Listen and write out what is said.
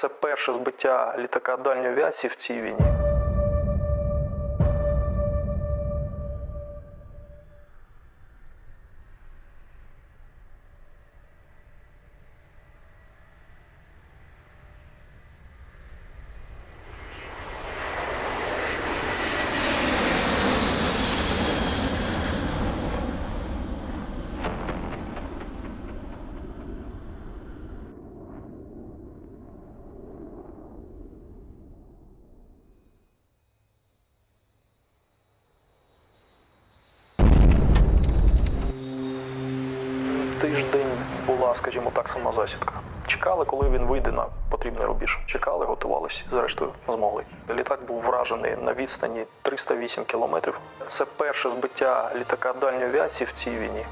Це перше збиття літака дальньої авіації в цій війні. Тиждень була, скажімо так, сама засідка. Чекали, коли він вийде на потрібний рубіж. Чекали, готувалися, зрештою змогли. Літак був вражений на відстані 308 кілометрів. Це перше збиття літака дальньої авіації в цій війні.